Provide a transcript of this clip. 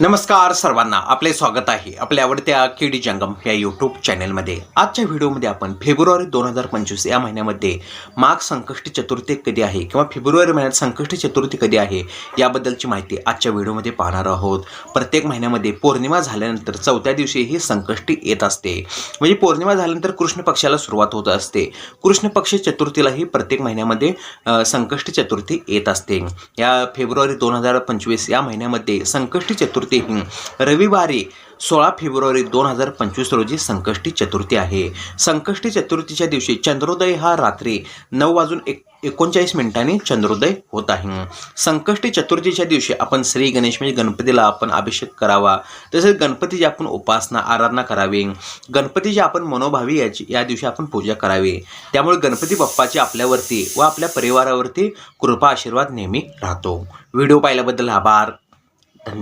नमस्कार सर्वांना आपले स्वागत आहे आपल्या आवडत्या केडी जंगम या यूट्यूब चॅनलमध्ये आजच्या व्हिडिओमध्ये आपण फेब्रुवारी दोन हजार पंचवीस या महिन्यामध्ये माघ संकष्टी चतुर्थी कधी आहे किंवा फेब्रुवारी महिन्यात संकष्टी चतुर्थी कधी आहे याबद्दलची माहिती आजच्या व्हिडिओमध्ये पाहणार आहोत. प्रत्येक महिन्यामध्ये पौर्णिमा झाल्यानंतर चौथ्या दिवशी ही संकष्टी येत असते. म्हणजे पौर्णिमा झाल्यानंतर कृष्ण पक्षाला सुरुवात होत असते. कृष्ण पक्ष चतुर्थीलाही प्रत्येक महिन्यामध्ये संकष्टी चतुर्थी येत असते. या फेब्रुवारी दोन हजार पंचवीस या महिन्यामध्ये संकष्टी चतुर्थी ही रविवारी सोळा फेब्रुवारी दोन हजार पंचवीस रोजी संकष्टी चतुर्थी आहे. संकष्टी चतुर्थीच्या दिवशी चंद्रोदय हा रात्री नऊ वाजून एक एकोणचाळीस मिनिटांनी चंद्रोदय होत आहे. संकष्टी चतुर्थीच्या दिवशी आपण श्री गणेश म्हणजे गणपतीला आपण अभिषेक करावा. तसेच गणपतीची आपण उपासना आराधना करावी. गणपतीची आपण मनोभावी याची या दिवशी आपण पूजा करावी. त्यामुळे गणपती बाप्पाची आपल्यावरती व आपल्या परिवारावरती कृपा आशीर्वाद नेहमी राहतो. व्हिडिओ पाहिल्याबद्दल आभार.